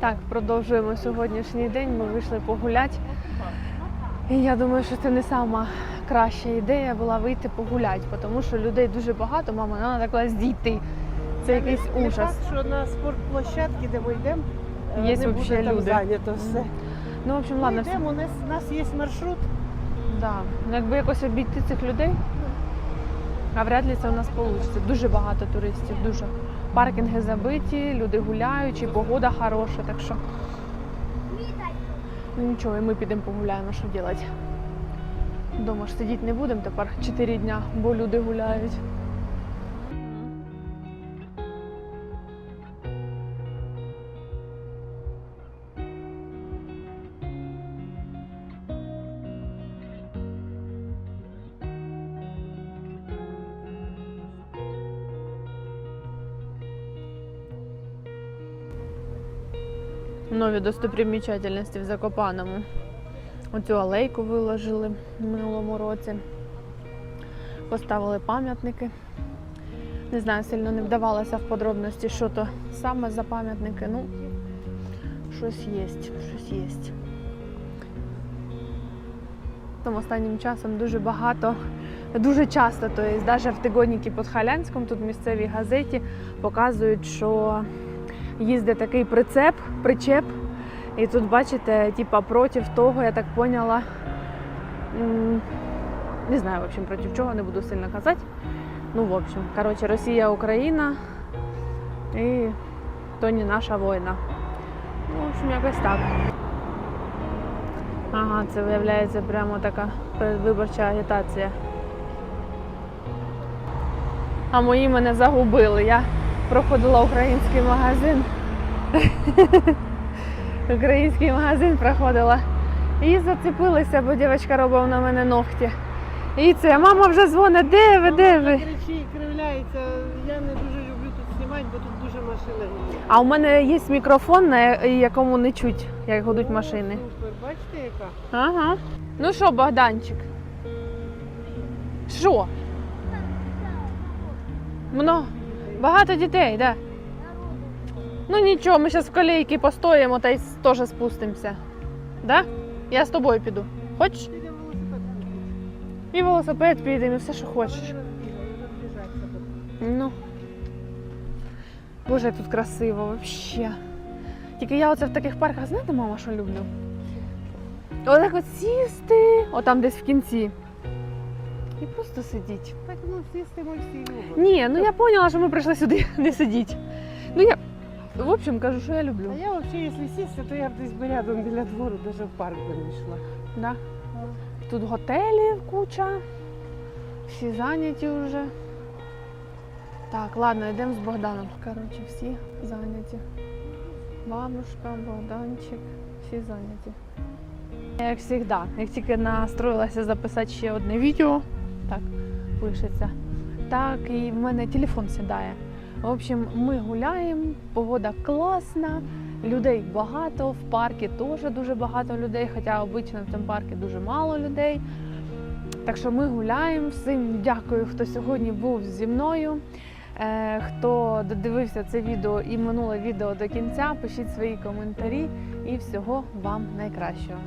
Так, продовжуємо сьогоднішній день. Ми вийшли погуляти. І я думаю, що це не сама краща ідея була вийти погуляти, тому що людей дуже багато, мама, треба так кудись дійти. Це якийсь Не ужас. факт, що на спортплощадці, де ми йдемо, е, Є не вообще буде там люди. зайнято все. Ну, в общем, Ми ладно, йдемо, у нас, у нас є маршрут. Да. Ну, якби якось обійти цих людей, а вряд ли це у нас вийде. Дуже багато туристів, дуже. Паркінги забиті, люди гуляють, погода хороша, так що. Ну нічого, і ми підемо погуляємо, що робити. Дома ж сидіти не будемо тепер 4 дня, бо люди гуляють. Нові достопримічательності в Закопаному. Оцю алейку виложили в минулому році. Поставили пам'ятники. Не знаю, сильно не вдавалося в подробності, що то саме за пам'ятники. Ну, щось є, щось є. Там останнім часом дуже багато, дуже часто, то навіть в тигодникі під Халянськом, тут в місцевій газеті показують, що їздить такий прицеп, причеп. І тут, бачите, типа проти того, я так поняла. Не знаю, в общем, проти чого, не буду сильно казати. Ну, в общем, коротше, Росія, Україна і то не наша війна. Ну, в общем, якось так. Ага, це виявляється прямо така виборча агітація. А мої мене загубили. Я проходила український магазин. Український магазин проходила. І зацепилася, бо дівчинка робила на мене ногті. І це мама вже дзвонить, де ви, де ви? Кричить, кривляється. Я не дуже люблю тут знімати, бо тут дуже машини. А у мене є мікрофон, на якому не чуть, як гудуть машини. Супер, бачите, яка? Ага. Ну що, Богданчик? Що? Много? Багато дітей, так? Да? Ну нічого, ми зараз в колейки постоїмо та й теж спустимося. Да? Я з тобою піду. Хочеш? І велосипед підемо, і все, що хочеш. Ну. Боже, як тут красиво вообще. Тільки я оце в таких парках, знаєте, мама, що люблю? Отак от сісти, отам десь в кінці. І просто сидіть. Так, ну всі з тим всі любимо. Ні, ну я поняла, що ми прийшли сюди не сидіти. Ну я, в общем, кажу, що я люблю. А я взагалі, якщо сісти, то я б десь би рядом біля двору, навіть в парк би не йшла. Да. Тут готелі куча, всі зайняті вже. Так, ладно, йдемо з Богданом. Коротше, всі зайняті. Бабушка, Богданчик, всі зайняті. Як завжди, як тільки настроїлася записати ще одне відео, так пишеться, так і в мене телефон сідає. В общем, ми гуляємо, погода класна, людей багато, в парку теж дуже багато людей, хоча обично в цьому парку дуже мало людей. Так що ми гуляємо. Всім дякую, хто сьогодні був зі мною. Е, хто додивився це відео і минуле відео до кінця, пишіть свої коментарі і всього вам найкращого.